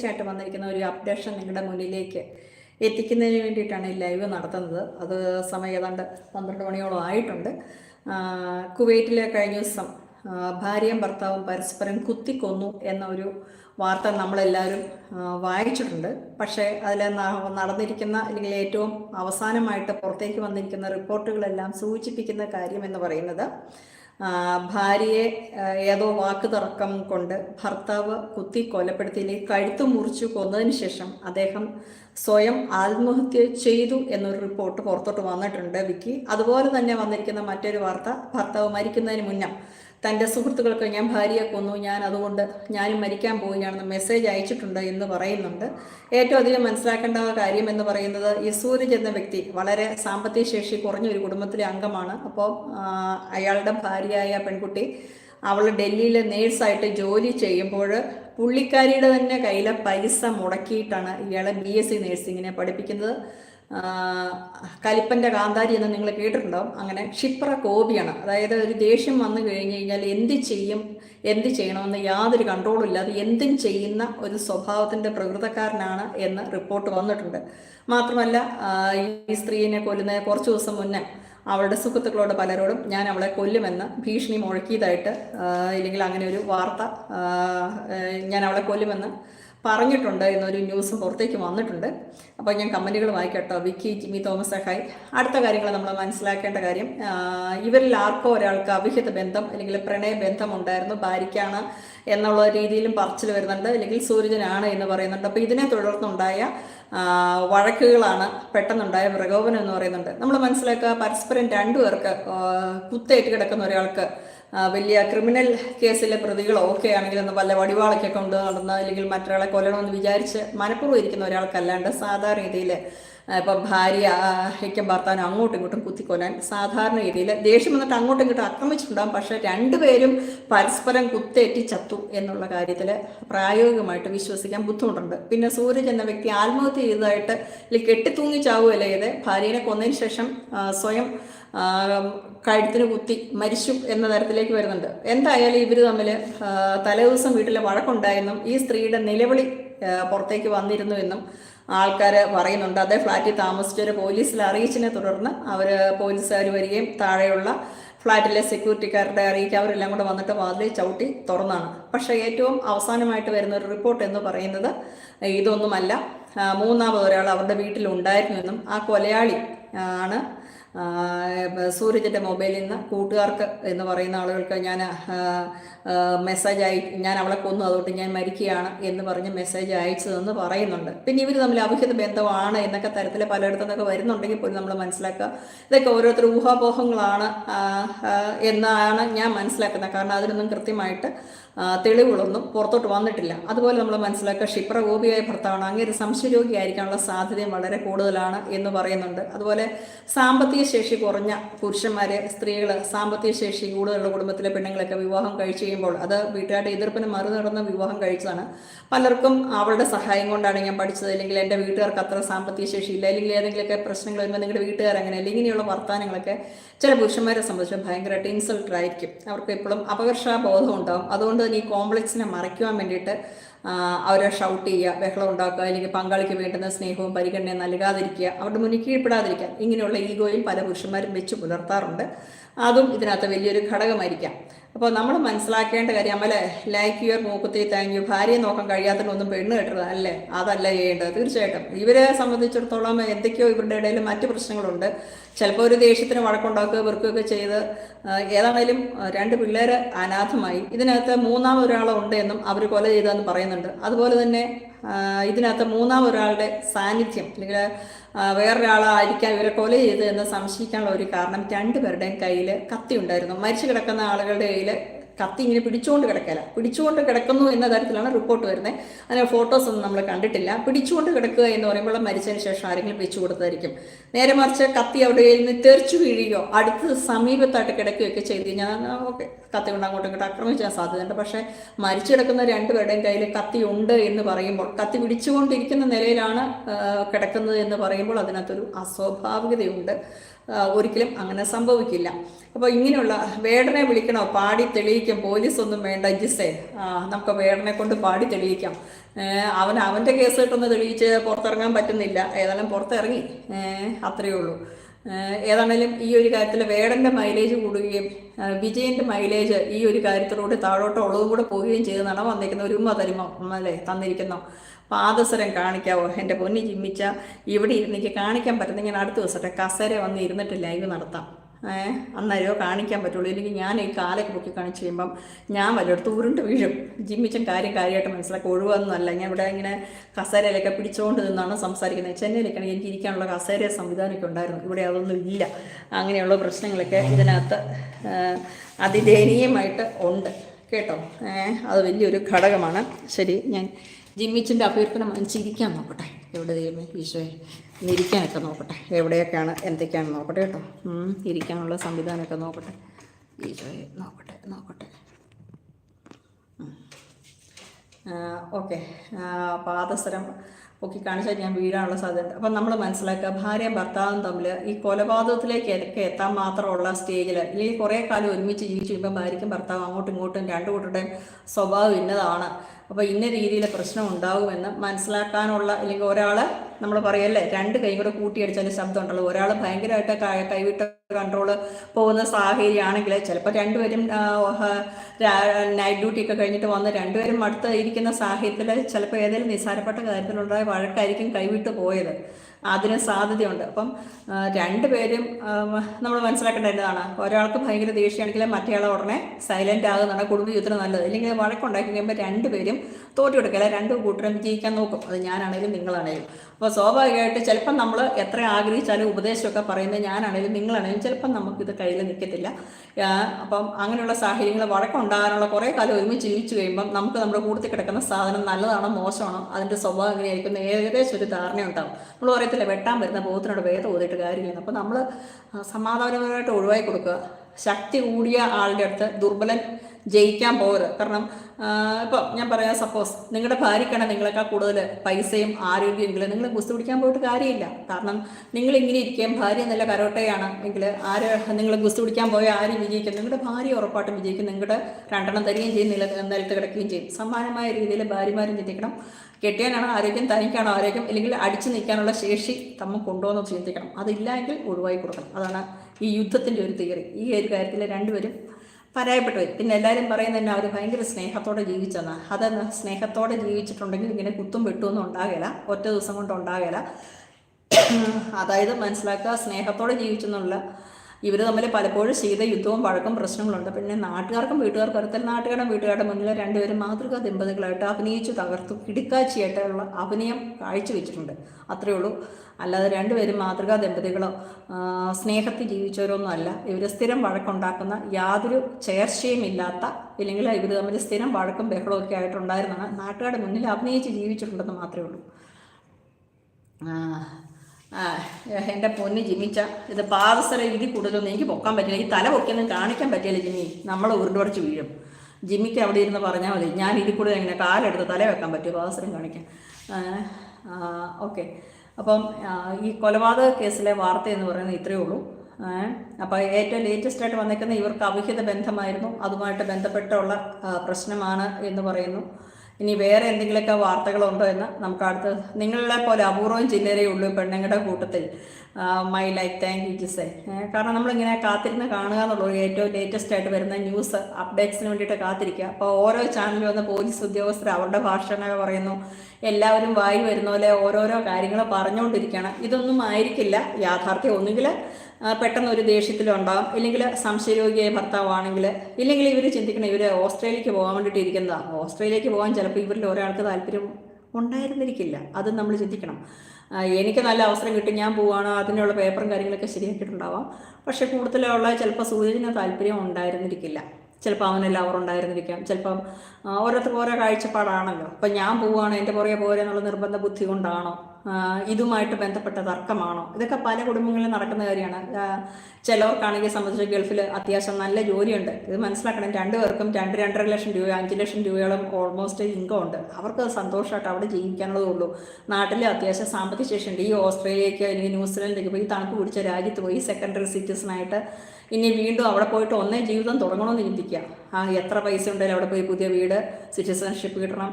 Latest ആയിട്ട് വന്നിരിക്കുന്ന ഒരു അപ്ഡേഷൻ നിങ്ങളുടെ മുന്നിലേക്ക് എത്തിക്കുന്നതിന് വേണ്ടിയിട്ടാണ് ഈ ലൈവ് നടത്തുന്നത്. അത് സമയം ഏതാണ്ട് പന്ത്രണ്ട് മണിയോളം ആയിട്ടുണ്ട്. കുവൈറ്റിലെ കഴിഞ്ഞ ദിവസം ഭാര്യയും ഭർത്താവും പരസ്പരം കുത്തിക്കൊന്നു എന്ന ഒരു വാർത്ത നമ്മളെല്ലാവരും വായിച്ചിട്ടുണ്ട്. പക്ഷേ അതിൽ നടന്നിരിക്കുന്ന അല്ലെങ്കിൽ ഏറ്റവും അവസാനമായിട്ട് പുറത്തേക്ക് വന്നിരിക്കുന്ന റിപ്പോർട്ടുകളെല്ലാം സൂചിപ്പിക്കുന്ന കാര്യം എന്ന് പറയുന്നത് ഭാര്യയെ ഏതോ വാക്ക് തർക്കം കൊണ്ട് ഭർത്താവ് കുത്തി കൊലപ്പെടുത്തി കഴുത്തു മുറിച്ചു കൊന്നതിന് ശേഷം അദ്ദേഹം സ്വയം ആത്മഹത്യ ചെയ്തു എന്നൊരു റിപ്പോർട്ട് പുറത്തോട്ട് വന്നിട്ടുണ്ട് വിക്കി. അതുപോലെ തന്നെ വന്നിരിക്കുന്ന മറ്റൊരു വാർത്ത ഭർത്താവ് മരിക്കുന്നതിന് മുന്നേ തന്റെ സുഹൃത്തുക്കൾക്ക് ഞാൻ ഭാര്യയെ കൊന്നു. ഞാൻ അതുകൊണ്ട് ഞാനും മരിക്കാൻ പോവുകയാണെന്ന് മെസ്സേജ് അയച്ചിട്ടുണ്ട് എന്ന് പറയുന്നുണ്ട്. ഏറ്റവും അധികം മനസ്സിലാക്കേണ്ട കാര്യം എന്ന് പറയുന്നത് ഈ സൂരജ് എന്ന വ്യക്തി വളരെ സാമ്പത്തിക ശേഷി കുറഞ്ഞ ഒരു കുടുംബത്തിലെ അംഗമാണ്. അപ്പോൾ അയാളുടെ ഭാര്യയായ പെൺകുട്ടി അവൾ ഡൽഹിയിലെ നേഴ്സായിട്ട് ജോലി ചെയ്യുമ്പോൾ പുള്ളിക്കാരിയുടെ തന്നെ കയ്യിലെ പൈസ മുടക്കിയിട്ടാണ് ഇയാളെ ബി എസ് സി നേഴ്സിങ്ങിനെ പഠിപ്പിക്കുന്നത്. ആ, കലിപ്പന്റെ കാന്താരി എന്ന് നിങ്ങൾ കേട്ടിട്ടുണ്ടാവും. അങ്ങനെ ക്ഷിപ്ര കോപിയാണ് അതായത് ഒരു ദേഷ്യം വന്നു കഴിഞ്ഞ് കഴിഞ്ഞാൽ എന്ത് ചെയ്യും എന്ത് ചെയ്യണമെന്ന് യാതൊരു കൺട്രോളും ഇല്ലാതെ എന്തും ചെയ്യുന്ന ഒരു സ്വഭാവത്തിന്റെ പ്രകൃതക്കാരനാണ് എന്ന് റിപ്പോർട്ട് വന്നിട്ടുണ്ട്. മാത്രമല്ല ഈ സ്ത്രീയെ കൊല്ലുന്ന കുറച്ച് ദിവസം മുന്നേ അവളുടെ സുഹൃത്തുക്കളോട് പലരോടും ഞാൻ അവളെ കൊല്ലുമെന്ന് ഭീഷണി മുഴക്കിയതായിട്ട് ഇല്ലെങ്കിൽ അങ്ങനെ ഒരു വാർത്ത ഞാൻ അവളെ കൊല്ലുമെന്ന് പറഞ്ഞിട്ടുണ്ട് എന്നൊരു ന്യൂസ് പുറത്തേക്ക് വന്നിട്ടുണ്ട്. അപ്പോൾ ഞാൻ കമന്റുകൾ വായിക്കട്ടോ. Vicky Jimmy Thomas Sahay. അടുത്ത കാര്യങ്ങൾ നമ്മൾ മനസ്സിലാക്കേണ്ട കാര്യം ഇവരിൽ ആർക്കോ ഒരാൾക്ക് അവിഹിത ബന്ധം അല്ലെങ്കിൽ പ്രണയ ബന്ധം ഉണ്ടായിരുന്നു ഭാര്യയ്ക്കാണ് എന്നുള്ള രീതിയിലും പറച്ചിൽ വരുന്നുണ്ട് അല്ലെങ്കിൽ സൂര്യജനാണ് എന്ന് പറയുന്നുണ്ട്. അപ്പോൾ ഇതിനെ തുടർന്നുണ്ടായ വഴക്കുകളാണ് പെട്ടെന്നുണ്ടായ പ്രകോപനം എന്ന് പറയുന്നുണ്ട്. നമ്മൾ മനസ്സിലാക്കുക പരസ്പരം രണ്ടുപേർക്ക് കുത്തേറ്റ് കിടക്കുന്ന ഒരാൾക്ക് വലിയ ക്രിമിനൽ കേസിലെ പ്രതികളോ ഒക്കെ ആണെങ്കിൽ ഒന്ന് വല്ല വടിവാളൊക്കെ കൊണ്ട് നടന്ന് അല്ലെങ്കിൽ മറ്റൊരാളെ കൊല്ലണമെന്ന് വിചാരിച്ച് മനഃപൂർവം ഇരിക്കുന്ന ഒരാൾക്കല്ലാണ്ട് സാധാരണ രീതിയിൽ ഇപ്പം ഭാര്യ ഐക്യം ഭർത്താനും അങ്ങോട്ടും ഇങ്ങോട്ടും കുത്തിക്കൊല്ലാൻ സാധാരണ രീതിയിൽ ദേഷ്യം വന്നിട്ട് അങ്ങോട്ടും ഇങ്ങോട്ടും ആക്രമിച്ചിട്ടുണ്ടാകും പക്ഷേ രണ്ടുപേരും പരസ്പരം കുത്തേറ്റി ചത്തു എന്നുള്ള കാര്യത്തിൽ പ്രായോഗികമായിട്ട് വിശ്വസിക്കാൻ ബുദ്ധിമുട്ടുണ്ട്. പിന്നെ സൂരജ് എന്ന വ്യക്തി ആത്മഹത്യ ചെയ്തതായിട്ട് അല്ലെങ്കിൽ കെട്ടിത്തൂങ്ങി ചാവുകയല്ലേ ഭാര്യനെ കൊന്നതിന് ശേഷം സ്വയം കഴുത്തിന് കുത്തി മരിച്ചു എന്ന തരത്തിലേക്ക് വരുന്നുണ്ട്. എന്തായാലും ഇവർ തമ്മിൽ തലേദിവസം വീട്ടിലെ വഴക്കുണ്ടായെന്നും ഈ സ്ത്രീയുടെ നിലവിളി പുറത്തേക്ക് വന്നിരുന്നു എന്നും ആൾക്കാർ പറയുന്നുണ്ട്. അതേ ഫ്ലാറ്റിൽ താമസിച്ചവർ പോലീസിൽ അറിയിച്ചതിനെ തുടർന്ന് അവർ പോലീസുകാർ വരികയും താഴെയുള്ള ഫ്ലാറ്റിലെ സെക്യൂരിറ്റിക്കാരുടെ അറിയിക്കുക അവരെല്ലാം കൂടെ വന്നിട്ട് വാതിൽ ചവിട്ടി തുറന്നാണ്. പക്ഷേ ഏറ്റവും അവസാനമായിട്ട് വരുന്ന ഒരു റിപ്പോർട്ട് എന്ന് പറയുന്നത് ഇതൊന്നുമല്ല. മൂന്നാമതൊരാൾ അവരുടെ വീട്ടിലുണ്ടായിരുന്നുവെന്നും ആ കൊലയാളി ആണ് സൂരജിന്റെ മൊബൈലിൽ നിന്ന് കൂട്ടുകാർക്ക് എന്ന് പറയുന്ന ആളുകൾക്ക് ഞാൻ മെസ്സേജ് അയ ഞാൻ അവളെ കൊന്നു അതുകൊണ്ട് ഞാൻ മരിക്കുകയാണ് എന്ന് പറഞ്ഞ് മെസ്സേജ് അയച്ചതെന്ന് പറയുന്നുണ്ട്. പിന്നെ ഇവർ തമ്മിൽ അവിഹിത ബന്ധമാണ് എന്നൊക്കെ തരത്തിൽ പലയിടത്തു നിന്നൊക്കെ വരുന്നുണ്ടെങ്കിൽ പോലും നമ്മൾ മനസ്സിലാക്കുക. ഇതൊക്കെ ഓരോരുത്തർ ഊഹാപോഹങ്ങളാണ് എന്നാണ് ഞാൻ മനസ്സിലാക്കുന്നത്. കാരണം അതിനൊന്നും കൃത്യമായിട്ട് തെളിവുകളൊന്നും പുറത്തോട്ട് വന്നിട്ടില്ല. അതുപോലെ നമ്മൾ മനസ്സിലാക്കുക ക്ഷിപ്ര ഗോപിയായ ഭർത്താവാണ്. അങ്ങനെ സംശയരോഗിയായിരിക്കാനുള്ള സാധ്യതയും വളരെ കൂടുതലാണ് എന്ന് പറയുന്നുണ്ട്. അതുപോലെ സാമ്പത്തിക ശേഷി കുറഞ്ഞ പുരുഷന്മാരെ സ്ത്രീകൾ സാമ്പത്തിക ശേഷി കൂടുതലുള്ള കുടുംബത്തിലെ പെണ്ണുങ്ങളൊക്കെ വിവാഹം കഴിച്ചു കഴിയുമ്പോൾ അത് വീട്ടുകാരുടെ എതിർപ്പിന് മറുനടന്ന് വിവാഹം കഴിച്ചതാണ്. പലർക്കും അവളുടെ സഹായം കൊണ്ടാണ് ഞാൻ പഠിച്ചത്. അല്ലെങ്കിൽ എന്റെ വീട്ടുകാർക്ക് അത്ര സാമ്പത്തിക ശേഷി ഇല്ല. അല്ലെങ്കിൽ ഏതെങ്കിലുമൊക്കെ പ്രശ്നങ്ങൾ വരുമ്പോൾ നിങ്ങളുടെ വീട്ടുകാർ അങ്ങനെ അല്ലെങ്കിൽ ഇങ്ങനെയുള്ള വർത്തമാനങ്ങളൊക്കെ ചില പുരുഷന്മാരെ സംബന്ധിച്ച് ഭയങ്കരമായിട്ട് ഇൻസൾട്ടഡ് ആയിരിക്കും. അവർക്ക് എപ്പോഴും അപകർഷാബോധം ഉണ്ടാവും. അതുകൊണ്ട് തന്നെ ഈ കോംപ്ലക്സിനെ മറയ്ക്കുവാൻ വേണ്ടിയിട്ട് അവരെ ഷൗട്ട് ചെയ്യുക ബഹളം ഉണ്ടാക്കുക അല്ലെങ്കിൽ പങ്കാളിക്ക് വേണ്ടുന്ന സ്നേഹവും പരിഗണനയും നൽകാതിരിക്കുക അവരുടെ മുന്നിൽ കീഴ്പ്പെടാതിരിക്കുക ഇങ്ങനെയുള്ള ഈഗോയും പല പുരുഷന്മാരും വെച്ച് പുലർത്താറുണ്ട്. അതും ഇതിനകത്ത് വലിയൊരു ഘടകമായിരിക്കാം. അപ്പോൾ നമ്മൾ മനസ്സിലാക്കേണ്ട കാര്യം അമ്മലെ ലൈക്ക് യുവർ മൂക്കുത്തി താങ്ക് യു ഭാര്യയെ നോക്കാൻ കഴിയാത്തതിനൊന്നും പെണ്ണ് കെട്ടരുത് അല്ലേ? അതല്ല ചെയ്യേണ്ടത് തീർച്ചയായിട്ടും. ഇവരെ സംബന്ധിച്ചിടത്തോളം എന്തൊക്കെയോ ഇവരുടെ ഇടയിൽ മറ്റു പ്രശ്നങ്ങളുണ്ട്. ചിലപ്പോൾ ഒരു ദേഷ്യത്തിന് വഴക്കുണ്ടാക്കുക വെറുക്കുകയൊക്കെ ചെയ്ത് ഏതാണേലും രണ്ട് പിള്ളേർ അനാഥമായി. ഇതിനകത്ത് മൂന്നാം ഒരാളുണ്ട് എന്നും അവർ കൊല ചെയ്തതെന്ന് പറയുന്നുണ്ട്. അതുപോലെ തന്നെ ഇതിനകത്ത് മൂന്നാം ഒരാളുടെ സാന്നിധ്യം അല്ലെങ്കിൽ വേറൊരാളായിരിക്കാം ഇവരെ കൊല ചെയ്ത് എന്ന് സംശയിക്കാനുള്ള ഒരു കാരണം രണ്ടുപേരുടെയും കയ്യിൽ കത്തി ഉണ്ടായിരുന്നു മരിച്ചു കിടക്കുന്ന ആളുകളുടെ കയ്യിൽ കത്തി ഇങ്ങനെ പിടിച്ചുകൊണ്ട് കിടക്കല പിടിച്ചുകൊണ്ട് കിടക്കുന്നു എന്ന തരത്തിലാണ് റിപ്പോർട്ട് വരുന്നത്. അതിന് ഫോട്ടോസ് ഒന്നും നമ്മൾ കണ്ടിട്ടില്ല. പിടിച്ചുകൊണ്ട് കിടക്കുക എന്ന് പറയുമ്പോൾ മരിച്ചതിന് ശേഷം ആരെങ്കിലും വെച്ചു കൊടുത്തായിരിക്കും നേരെ മറിച്ച് കത്തി അവിടെ നിന്ന് തെറിച്ചു വീഴുകയോ അടുത്ത് സമീപത്തായിട്ട് കിടക്കുകയൊക്കെ ചെയ്ത് കഴിഞ്ഞാൽ കത്തി കൊണ്ട് അങ്ങോട്ടും ഇങ്ങോട്ടും ആക്രമിക്കാൻ സാധ്യതയുണ്ട്. പക്ഷേ മരിച്ചു കിടക്കുന്ന രണ്ടുപേരുടെയും കയ്യിൽ കത്തി ഉണ്ട് എന്ന് പറയുമ്പോൾ കത്തി പിടിച്ചുകൊണ്ടിരിക്കുന്ന നിലയിലാണ് കിടക്കുന്നത് എന്ന് പറയുമ്പോൾ അതിനകത്തൊരു അസ്വാഭാവികതയുണ്ട്. ഒരിക്കലും അങ്ങനെ സംഭവിക്കില്ല. അപ്പോൾ ഇങ്ങനെയുള്ള വേടനെ വിളിക്കണോ? പാടി തെളിയിക്കാം. പോലീസ് ഒന്നും വേണ്ട ജിസേ നമുക്ക് വേടനെ കൊണ്ട് പാടി തെളിയിക്കാം. അവൻ അവന്റെ കേസ് കിട്ടൊന്ന് തെളിയിച്ച് പുറത്തിറങ്ങാൻ പറ്റുന്നില്ല. ഏതായാലും പുറത്തിറങ്ങി. അത്രയേ ഉള്ളൂ. ഏതാണേലും ഈ ഒരു കാര്യത്തിൽ വേടന്റെ മൈലേജ് കൂടുകയും വിജയന്റെ മൈലേജ് ഈ ഒരു കാര്യത്തിലൂടെ താഴോട്ട് ഉള്ളതും കൂടെ പോവുകയും ചെയ്തെന്നാണ് വന്നിരിക്കുന്ന ഒരു ഉമ്മ തരുമോ അല്ലേ തന്നിരിക്കുന്നു. പാദസരം കാണിക്കാവോ? എന്റെ പൊന്നി ചിമ്മിച്ച ഇവിടെ ഇരുന്ന് എനിക്ക് കാണിക്കാൻ ഇങ്ങനെ അടുത്ത ദിവസത്തെ കസേര വന്ന് ഇരുന്നിട്ട് ലൈവ് നടത്താം. ഏഹ് അന്നേരമോ കാണിക്കാൻ പറ്റുള്ളൂ. ഇല്ലെങ്കിൽ ഞാൻ ഈ കാലൊക്കെ പൊക്കി കാണിച്ചു കഴിയുമ്പം ഞാൻ വല്ലയിടത്ത് ഉരുണ്ട് വീഴും. ജിമ്മിച്ചൻ കാര്യം കാര്യമായിട്ട് മനസ്സിലാക്കി. ഒഴിവൊന്നുമല്ല. ഞാൻ ഇവിടെ ഇങ്ങനെ കസേരയിലൊക്കെ പിടിച്ചുകൊണ്ട് നിന്നാണ് സംസാരിക്കുന്നത്. ചെന്നൈയിലൊക്കെ എനിക്ക് ഇരിക്കാനുള്ള കസേര സംവിധാനമൊക്കെ ഉണ്ടായിരുന്നു. ഇവിടെ അതൊന്നും ഇല്ല. അങ്ങനെയുള്ള പ്രശ്നങ്ങളൊക്കെ ഇതിനകത്ത് അതിദയനീയമായിട്ട് ഉണ്ട്. കേട്ടോ? അത് വലിയൊരു ഘടകമാണ്. ശരി ഞാൻ ജിമ്മിച്ചിന്റെ അഭ്യർത്ഥന മനസ്സിരിക്കാൻ നോക്കട്ടെ. എവിടെ ദൈവമേ ഈശോയെ ഇരിക്കാനൊക്കെ നോക്കട്ടെ. എവിടെയൊക്കെയാണ് എന്തൊക്കെയാണ് നോക്കട്ടെ കേട്ടോ. ഇരിക്കാനുള്ള സംവിധാനമൊക്കെ നോക്കട്ടെ. ഈശോയെ നോക്കട്ടെ നോക്കട്ടെ. ഓക്കെ. പാദസരം പൊക്കി കാണിച്ചാൽ ഞാൻ വീഴാനുള്ള സാധ്യത. അപ്പം നമ്മൾ മനസ്സിലാക്കുക ഭാര്യ ഭർത്താവും തമ്മിൽ ഈ കൊലപാതകത്തിലേക്ക് ഒക്കെ എത്താൻ മാത്രമുള്ള സ്റ്റേജിൽ അല്ലെങ്കിൽ കുറേ കാലം ഒരുമിച്ച് ജീവിച്ചു കഴിയുമ്പോൾ ഭാര്യയ്ക്കും ഭർത്താവും അങ്ങോട്ടും ഇങ്ങോട്ടും രണ്ടു കൂട്ടരുടെയും സ്വഭാവം ഇന്നതാണ്. അപ്പോൾ ഇന്ന രീതിയിൽ പ്രശ്നം ഉണ്ടാകുമെന്ന് മനസ്സിലാക്കാനുള്ള അല്ലെങ്കിൽ ഒരാൾ നമ്മൾ പറയല്ലേ രണ്ട് കൈ കൂടെ കൂട്ടിയടിച്ചാൽ ശബ്ദം ഉണ്ടല്ലോ. ഒരാൾ ഭയങ്കരമായിട്ട് കൈവിട്ട കൺട്രോൾ പോകുന്ന സാഹചര്യമാണെങ്കിൽ ചിലപ്പോൾ രണ്ടുപേരും നൈറ്റ് ഡ്യൂട്ടി ഒക്കെ കഴിഞ്ഞിട്ട് വന്ന് രണ്ടുപേരും അടുത്ത് ഇരിക്കുന്ന സാഹചര്യത്തിൽ ചിലപ്പോൾ ഏതെങ്കിലും നിസ്സാരപ്പെട്ട കാര്യത്തിലുണ്ടായ വഴക്കായിരിക്കും കൈവിട്ട് പോയത്. അതിന് സാധ്യതയുണ്ട്. അപ്പം രണ്ടുപേരും നമ്മൾ മനസ്സിലാക്കേണ്ടതാണ് ഒരാൾക്ക് ഭയങ്കര ദേഷ്യമാണെങ്കിൽ മറ്റേയാളെ ഉടനെ സൈലന്റ് ആകുന്നതാണ് കുടുംബജീവിതത്തിന് നല്ലത്. ഇല്ലെങ്കിൽ വഴക്കുണ്ടാക്കി കഴിയുമ്പോൾ രണ്ടുപേരും തോറ്റു കൊടുക്കില്ല രണ്ട് കൂട്ടരും വിജയിക്കാൻ നോക്കും. അത് ഞാനാണെങ്കിലും നിങ്ങളാണേലും അപ്പോൾ സ്വാഭാവികമായിട്ട് ചിലപ്പം നമ്മൾ എത്ര ആഗ്രഹിച്ചാലും ഉപദേശമൊക്കെ പറയുന്നത് ഞാനാണെങ്കിലും നിങ്ങളാണെങ്കിലും ചിലപ്പം നമുക്കിത് കയ്യിൽ നിൽക്കത്തില്ല അപ്പം അങ്ങനെയുള്ള സാഹചര്യങ്ങൾ വഴക്കമുണ്ടാകാനുള്ള കുറേ കാലം ഒരുമിച്ച് ജീവിച്ചു കഴിയുമ്പം നമുക്ക് നമ്മുടെ കൂട്ടത്തിൽ കിടക്കുന്ന സാധനം നല്ലതാണോ മോശമാണോ അതിന്റെ സ്വഭാവം എങ്ങനെയായിരിക്കും ഏകദേശം ഒരു ധാരണ ഉണ്ടാവും. നമ്മൾ പറയത്തില്ല വെട്ടാൻ വരുന്ന ബോധത്തിനോട് വേദം ഓതിയിട്ട് കാര്യമില്ല. അപ്പോൾ നമ്മൾ സമാധാനപരമായിട്ട് ഒഴിവായി കൊടുക്കുക. ശക്തി കൂടിയ ആളുടെ അടുത്ത് ദുർബലൻ ജയിക്കാൻ പോകരുത്. കാരണം ഇപ്പം ഞാൻ പറയാം സപ്പോസ് നിങ്ങളുടെ ഭാര്യക്കാണ് നിങ്ങളെക്കാൾ കൂടുതൽ പൈസയും ആരോഗ്യമെങ്കിലും നിങ്ങൾ ഗുസ്തി പിടിക്കാൻ പോയിട്ട് കാര്യമില്ല. കാരണം നിങ്ങൾ ഇങ്ങനെ ഇരിക്കുകയും ഭാര്യ നല്ല കരോട്ടയാണ് എങ്കിൽ ആര് നിങ്ങൾ ഗുസ്തി പിടിക്കാൻ പോയ ആര് വിജയിക്കും? നിങ്ങളുടെ ഭാര്യ ഉറപ്പായിട്ടും വിജയിക്കും. നിങ്ങളുടെ രണ്ടെണ്ണം തരികയും ചെയ്യും നില നിലത്ത് കിടക്കുകയും ചെയ്യും. സമാനമായ രീതിയിൽ ഭാര്യമാരും ചിന്തിക്കണം. കെട്ടിയാനാണോ ആരോഗ്യം തനിക്കാണോ ആരോഗ്യം. അല്ലെങ്കിൽ അടിച്ചു നിൽക്കാനുള്ള ശേഷി നമുക്കുണ്ടോ എന്ന് ചിന്തിക്കണം. അതില്ല എങ്കിൽ ഒഴിവായി കൊടുക്കണം. അതാണ് ഈ യുദ്ധത്തിന്റെ ഒരു തിയറി. ഈ ഒരു കാര്യത്തിൽ രണ്ടുപേരും പരായപ്പെട്ടു വരും പിന്നെ എല്ലാവരും പറയുന്നത് തന്നെ അവർ ഭയങ്കര സ്നേഹത്തോടെ ജീവിച്ചെന്നാണ് അത് സ്നേഹത്തോടെ ജീവിച്ചിട്ടുണ്ടെങ്കിൽ ഇങ്ങനെ കുത്തും വെട്ടുമൊന്നും ഉണ്ടാകില്ല ഒറ്റ ദിവസം കൊണ്ട് ഉണ്ടാകില്ല അതായത് മനസ്സിലാക്കുക സ്നേഹത്തോടെ ജീവിച്ചെന്നുള്ള ഇവർ തമ്മിൽ പലപ്പോഴും ശീത യുദ്ധവും വഴക്കും പ്രശ്നങ്ങളുണ്ട്. പിന്നെ നാട്ടുകാർക്കും വീട്ടുകാർക്കും ഒരുത്തൽ നാട്ടുകാരുടെ വീട്ടുകാരുടെ മുന്നിൽ രണ്ടുപേരും മാതൃകാ ദമ്പതികളായിട്ട് അഭിനയിച്ചു തകർത്തു. കിടുക്കാച്ചിയായിട്ടുള്ള അഭിനയം കാഴ്ചവെച്ചിട്ടുണ്ട്. അത്രയേ ഉള്ളൂ. അല്ലാതെ രണ്ടുപേരും മാതൃകാ ദമ്പതികളോ സ്നേഹത്തിൽ ജീവിച്ചവരൊന്നും അല്ല. ഇവർ സ്ഥിരം വഴക്കുണ്ടാക്കുന്ന യാതൊരു ചേർച്ചയും ഇല്ലാത്ത ഇല്ലെങ്കിൽ ഇവർ തമ്മിൽ സ്ഥിരം വഴക്കും ബഹളവും ഒക്കെ ആയിട്ടുണ്ടായിരുന്നാണ് നാട്ടുകാരുടെ മുന്നിൽ അഭിനയിച്ച് ജീവിച്ചിട്ടുണ്ടെന്ന് മാത്രമേ ഉള്ളൂ. എന്റെ പൊന്ന് ജിമ്മിച്ച ഇത് പാദസര ഇതി കൂടുതലൊന്നും എനിക്ക് പൊക്കാൻ പറ്റില്ല. ഈ തല പൊക്കിയൊന്നും കാണിക്കാൻ പറ്റില്ല ജിമ്മി നമ്മൾ ഉരുണ്ടുടച്ച് വീഴും. ജിമ്മിക്ക് അവിടെ ഇരുന്ന് പറഞ്ഞാൽ മതി. ഞാൻ ഇതിൽ കൂടുതൽ എങ്ങനെ കാലെടുത്ത് തല വെക്കാൻ പറ്റും പാദസരം കാണിക്കാൻ. ഓക്കെ. അപ്പം ഈ കൊലപാതക കേസിലെ വാർത്ത എന്ന് പറയുന്നത് ഇത്രയേ ഉള്ളൂ. അപ്പോൾ ഏറ്റവും ലേറ്റസ്റ്റ് ആയിട്ട് വന്നേക്കുന്ന ഇവർക്ക് അവിഹിത ബന്ധമായിരുന്നു. അതുമായിട്ട് ബന്ധപ്പെട്ടുള്ള പ്രശ്നമാണ് എന്ന് പറയുന്നു. ഇനി വേറെ എന്തെങ്കിലുമൊക്കെ വാർത്തകളുണ്ടോ എന്ന് നമുക്ക് അടുത്ത് നിങ്ങളെ പോലെ അപൂർവം ചില്ലരേ ഉള്ളൂ പെണ്ണുങ്ങളുടെ കൂട്ടത്തിൽ. മൈ ലൈഫ് താങ്ക് യു ജിസെ കാരണം നമ്മളിങ്ങനെ കാത്തിരുന്ന് കാണുക എന്നുള്ളൂ ഏറ്റവും ലേറ്റസ്റ്റ് ആയിട്ട് വരുന്ന ന്യൂസ് അപ്ഡേറ്റ്സിന് വേണ്ടിയിട്ട് കാത്തിരിക്കുക. അപ്പോൾ ഓരോ ചാനലിൽ വന്ന പോലീസ് ഉദ്യോഗസ്ഥർ അവരുടെ ഭാഷണ പറയുന്നു. എല്ലാവരും വായി വരുന്ന പോലെ ഓരോരോ കാര്യങ്ങൾ പറഞ്ഞുകൊണ്ടിരിക്കുകയാണ്. ഇതൊന്നും ആയിരിക്കില്ല. യാഥാർത്ഥ്യം ഒന്നുകിൽ പെട്ടെന്ന് ഒരു ദേഷ്യത്തിലുണ്ടാകും ഇല്ലെങ്കിൽ സംശയരോഗിയായ ഭർത്താവാണെങ്കിൽ ഇല്ലെങ്കിൽ ഇവർ ചിന്തിക്കണം ഇവർ ഓസ്ട്രേലിയക്ക് പോകാൻ വേണ്ടിയിട്ട് ഇരിക്കുന്നതാണ് ഓസ്ട്രേലിയക്ക് പോകാൻ ചിലപ്പോൾ ഇവരിൽ ഒരാൾക്ക് താല്പര്യം ഉണ്ടായിരുന്നിരിക്കില്ല. അത് നമ്മൾ ചിന്തിക്കണം. എനിക്ക് നല്ല അവസരം കിട്ടി. ഞാൻ പോവുകയാണ് അതിനുള്ള പേപ്പറും കാര്യങ്ങളൊക്കെ ശരിയാക്കിയിട്ടുണ്ടാവാം. പക്ഷേ കൂടുതലുള്ള ചിലപ്പോൾ സൂര്യന് താല്പര്യം ഉണ്ടായിരുന്നിരിക്കില്ല. ചിലപ്പോൾ അവന് ലവർ ഉണ്ടായിരുന്നിരിക്കാം. ചിലപ്പം ഓരോരുത്തർക്കും ഓരോ കാഴ്ചപ്പാടാണല്ലോ. അപ്പം ഞാൻ പോവുകയാണ് എന്റെ പുറകെ പോരെ എന്നുള്ള നിർബന്ധ ബുദ്ധി കൊണ്ടാണോ? ഇതുമായിട്ട് ബന്ധപ്പെട്ട തർക്കമാണോ? ഇതൊക്കെ പല കുടുംബങ്ങളിലും നടക്കുന്ന കാര്യമാണ്. ചിലവർക്കാണെങ്കിൽ സംബന്ധിച്ച് ഗൾഫിൽ അത്യാവശ്യം നല്ല ജോലിയുണ്ട്. ഇത് മനസ്സിലാക്കണം രണ്ടുപേർക്കും രണ്ട് രണ്ടര ലക്ഷം രൂപ അഞ്ച് ലക്ഷം രൂപയോളം ഓൾമോസ്റ്റ് ഇൻകം ഉണ്ട്. അവർക്ക് സന്തോഷമായിട്ട് അവിടെ ജീവിക്കാനുള്ളതേ ഉള്ളൂ. നാട്ടിൽ അത്യാവശ്യം സാമ്പത്തിക ശേഷിയുണ്ട്. ഈ ഓസ്ട്രേലിയയ്ക്ക് അല്ലെങ്കിൽ ന്യൂസിലൻഡിലേക്ക് പോയി തണുപ്പ് പിടിച്ച രാജ്യത്ത് പോയി സെക്കൻഡറി സിറ്റിസണായിട്ട് ഇനി വീണ്ടും അവിടെ പോയിട്ട് ഒന്നേ ജീവിതം തുടങ്ങണമെന്ന് ചിന്തിക്കുക. ആ എത്ര പൈസ ഉണ്ടെങ്കിലും അവിടെ പോയി പുതിയ വീട് സിറ്റിസൺഷിപ്പ് കിട്ടണം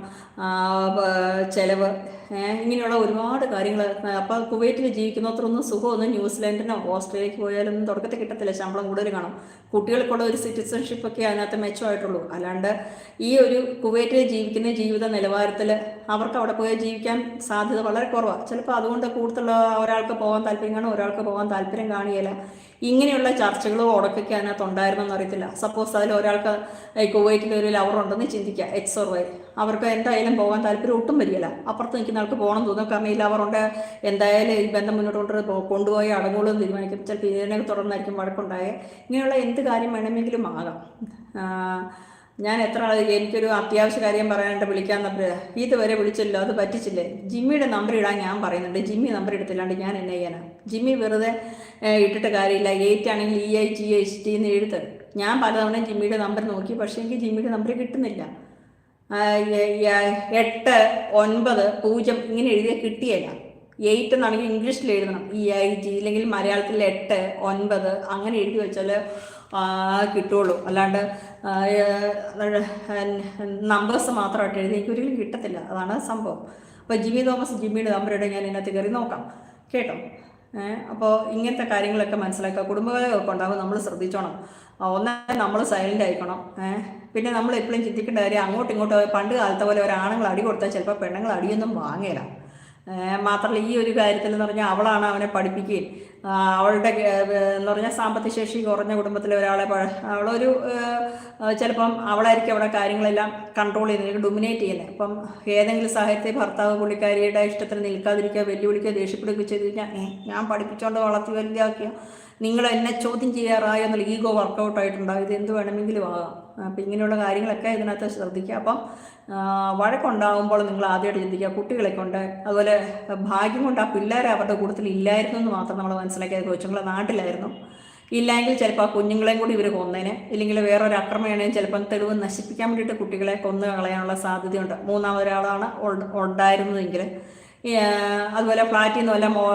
ചെലവ് ഇങ്ങനെയുള്ള ഒരുപാട് കാര്യങ്ങൾ അപ്പൊ കുവൈറ്റിൽ ജീവിക്കുന്നത്രൊന്നും സുഖമൊന്നും ന്യൂസിലാൻഡിനോ ഓസ്ട്രേലിയക്ക് പോയാലൊന്നും തുടക്കത്തിൽ കിട്ടത്തില്ല. ശമ്പളം കൂടുതൽ കാണും. കുട്ടികൾക്കുള്ള ഒരു സിറ്റിസൺഷിപ്പ് ഒക്കെ അതിനകത്ത് മെച്ചമായിട്ടുള്ളൂ. അല്ലാണ്ട് ഈ ഒരു കുവൈറ്റിൽ ജീവിക്കുന്ന ജീവിത നിലവാരത്തിൽ അവർക്ക് അവിടെ പോയി ജീവിക്കാൻ സാധ്യത വളരെ കുറവാണ് ചിലപ്പോൾ അതുകൊണ്ട് കൂടുതൽ ഒരാൾക്ക് പോകാൻ താല്പര്യം കാണും ഒരാൾക്ക് പോകാൻ താല്പര്യം കാണുകയില്ല ഇങ്ങനെയുള്ള ചർച്ചകളോ ഉടക്കൊക്കെ അതിനകത്ത് ഉണ്ടായിരുന്നെന്ന് അറിയത്തില്ല. സപ്പോസ് അതിൽ ഒരാൾക്ക് കുവൈറ്റിൽ ഒരു ലവർ ഉണ്ടെന്ന് ചിന്തിക്കുക എക്സ് ഓർ വൈ അവർക്ക് എന്തായാലും പോകാൻ താല്പര്യം ഒട്ടും വരികയില്ല. അപ്പുറത്ത് നിൽക്കുന്ന ആൾക്ക് പോകണം തോന്നും കാരണം ഇല്ല അവരുടെ എന്തായാലും ഈ ബന്ധം മുന്നോട്ട് കൊണ്ട് കൊണ്ടുപോയി അടങ്ങുള്ളൂ തീരുമാനിക്കും. ചിലപ്പോൾ ഇതിനെ തുടർന്നായിരിക്കും വഴക്കുണ്ടായേ. ഇങ്ങനെയുള്ള എന്ത് കാര്യം വേണമെങ്കിലും ആകാം. ഞാൻ എത്ര എനിക്കൊരു അത്യാവശ്യ കാര്യം പറയാനായിട്ട് വിളിക്കാൻ നമ്പർ ഇതുവരെ വിളിച്ചല്ലോ അത് പറ്റിച്ചില്ലേ? ജിമ്മിയുടെ നമ്പർ ഇടാൻ ഞാൻ പറയുന്നുണ്ട്. ജിമ്മി നമ്പർ എടുത്തില്ലാണ്ട് ഞാൻ എന്നെ ചെയ്യാനാ. ജിമ്മി വെറുതെ ഇട്ടിട്ട് കാര്യമില്ല. എയ്റ്റ് ആണെങ്കിൽ E I G H T എന്ന് എഴുത്ത്. ഞാൻ പലതവണ ജിമ്മിയുടെ നമ്പർ നോക്കി. പക്ഷേ എനിക്ക് ജിമ്മിയുടെ നമ്പർ കിട്ടുന്നില്ല. എട്ട് ഒൻപത് പൂജ്യം ഇങ്ങനെ എഴുതിയ കിട്ടിയല്ല എയ്റ്റ് എന്നാണെങ്കിൽ ഇംഗ്ലീഷിൽ എഴുതണം. ഇ ഐ ജി ഇല്ലെങ്കിൽ മലയാളത്തിൽ എട്ട് ഒൻപത് അങ്ങനെ എഴുതി വെച്ചാൽ കിട്ടുള്ളൂ. അല്ലാണ്ട് നമ്പേഴ്സ് മാത്രമായിട്ട് എഴുതി എനിക്ക് ഒരിക്കലും കിട്ടത്തില്ല. അതാണ് സംഭവം. അപ്പോൾ ജിമ്മി തോമസ് ജിമ്മിയുടെ നമ്പർ ഇടാൻ ഞാൻ ഇതിനകത്ത് കയറി നോക്കാം. കേട്ടോ? അപ്പോൾ ഇങ്ങനത്തെ കാര്യങ്ങളൊക്കെ മനസ്സിലാക്കുക. കുടുംബകലമൊക്കെ ഉണ്ടാകും നമ്മൾ ശ്രദ്ധിച്ചോണം. ഒന്ന് നമ്മൾ സൈലന്റ് ആയിക്കണം പിന്നെ നമ്മൾ എപ്പോഴും ചിന്തിക്കേണ്ട കാര്യം അങ്ങോട്ടും ഇങ്ങോട്ടും പണ്ട് കാലത്തെ പോലെ ഒരാണുങ്ങൾ അടി കൊടുത്താൽ ചിലപ്പോൾ പെണ്ണുങ്ങൾ അടിയൊന്നും വാങ്ങില്ല മാത്രമല്ല ഈ ഒരു കാര്യത്തിൽ എന്ന് പറഞ്ഞാൽ അവളാണ് അവനെ പഠിപ്പിക്കുകയും അവളുടെ എന്ന് പറഞ്ഞാൽ സാമ്പത്തിക ശേഷി കുറഞ്ഞ കുടുംബത്തിലെ ഒരാളെ അവളൊരു ചിലപ്പം അവളായിരിക്കും അവിടെ കാര്യങ്ങളെല്ലാം കൺട്രോൾ ചെയ്യുന്നത് ഡൊമിനേറ്റ് ചെയ്യുന്നത്. അപ്പം ഏതെങ്കിലും സാഹചര്യത്തിൽ ഭർത്താവ് പുള്ളിക്കാരിയുടെ ഇഷ്ടത്തിന് നിൽക്കാതിരിക്കുക വെല്ലുവിളിക്കുക ദേഷ്യപ്പെടുകയോ ചെയ്ത് കഴിഞ്ഞാൽ ഞാൻ പഠിപ്പിച്ചുകൊണ്ട് വളർത്തി വലുതാക്കിയ നിങ്ങൾ എന്നെ ചോദ്യം ചെയ്യാറായോ എന്നുള്ള ഈഗോ വർക്കൗട്ട് ആയിട്ടുണ്ടാവും. ഇത് എന്ത് വേണമെങ്കിലും ആകാം. അപ്പം ഇങ്ങനെയുള്ള കാര്യങ്ങളൊക്കെ ഇതിനകത്ത് ശ്രദ്ധിക്കുക. അപ്പം വഴക്കുണ്ടാകുമ്പോൾ നിങ്ങൾ ആദ്യമായിട്ട് ചിന്തിക്കുക കുട്ടികളെ കൊണ്ട് അതുപോലെ ഭാഗ്യം കൊണ്ട് ആ പിള്ളേരെ അവരുടെ കൂട്ടത്തിൽ ഇല്ലായിരുന്നു എന്ന് മാത്രം നമ്മൾ മനസ്സിലാക്കിയത്. കൊച്ചുങ്ങളെ നാട്ടിലായിരുന്നു. ഇല്ലെങ്കിൽ ചിലപ്പോൾ ആ കുഞ്ഞുങ്ങളെയും കൂടി ഇവർ കൊന്നേനെ. ഇല്ലെങ്കിൽ വേറൊരു അക്രമമാണെങ്കിൽ ചിലപ്പം തെളിവ് നശിപ്പിക്കാൻ വേണ്ടിയിട്ട് കുട്ടികളെ കൊന്നു കളയാനുള്ള സാധ്യതയുണ്ട്. മൂന്നാമതൊരാളാണ് ഉണ്ടായിരുന്നതെങ്കിൽ അതുപോലെ ഫ്ലാറ്റിൽ നിന്ന് വല്ല മോ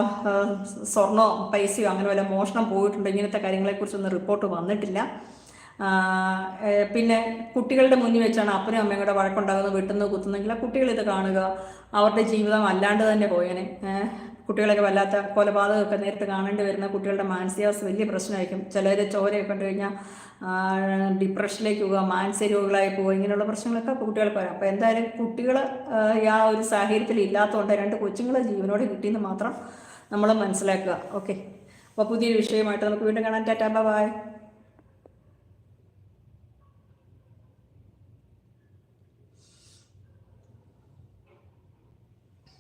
സ്വർണമോ പൈസയോ അങ്ങനെ വല്ല മോഷണം പോയിട്ടുണ്ട് ഇങ്ങനത്തെ കാര്യങ്ങളെക്കുറിച്ചൊന്നും റിപ്പോർട്ട് വന്നിട്ടില്ല. പിന്നെ കുട്ടികളുടെ മുന്നിൽ വെച്ചാണ് അപ്പനും അമ്മയും കൂടെ വഴക്കുണ്ടാകുന്നത് വെട്ടുന്നത് കുത്തുന്നെങ്കിൽ ആ കുട്ടികൾ ഇത് കാണുക. അവരുടെ ജീവിതം അല്ലാണ്ട് തന്നെ പോയേനെ. കുട്ടികളൊക്കെ വല്ലാത്ത കൊലപാതകമൊക്കെ നേരിട്ട് കാണേണ്ടി വരുന്ന കുട്ടികളുടെ മാനസികാവസ്ഥ വലിയ പ്രശ്നമായിരിക്കും. ചിലർ ചോരയൊക്കെ കണ്ടു കഴിഞ്ഞാൽ ഡിപ്രഷനിലേക്ക് പോവുക മാനസിക രോഗികളായി പോവുക ഇങ്ങനെയുള്ള പ്രശ്നങ്ങളൊക്കെ കുട്ടികൾക്ക് വരാം. അപ്പോൾ എന്തായാലും കുട്ടികൾ ആ ഒരു സാഹചര്യത്തിൽ ഇല്ലാത്തതുകൊണ്ട് രണ്ട് കൊച്ചുങ്ങളെ ജീവനോടെ കിട്ടിയെന്ന് മാത്രം നമ്മൾ മനസ്സിലാക്കുക. ഓക്കെ. അപ്പോൾ പുതിയൊരു വിഷയമായിട്ട് നമുക്ക് വീണ്ടും കാണാൻ ടാറ്റാ ബൈ.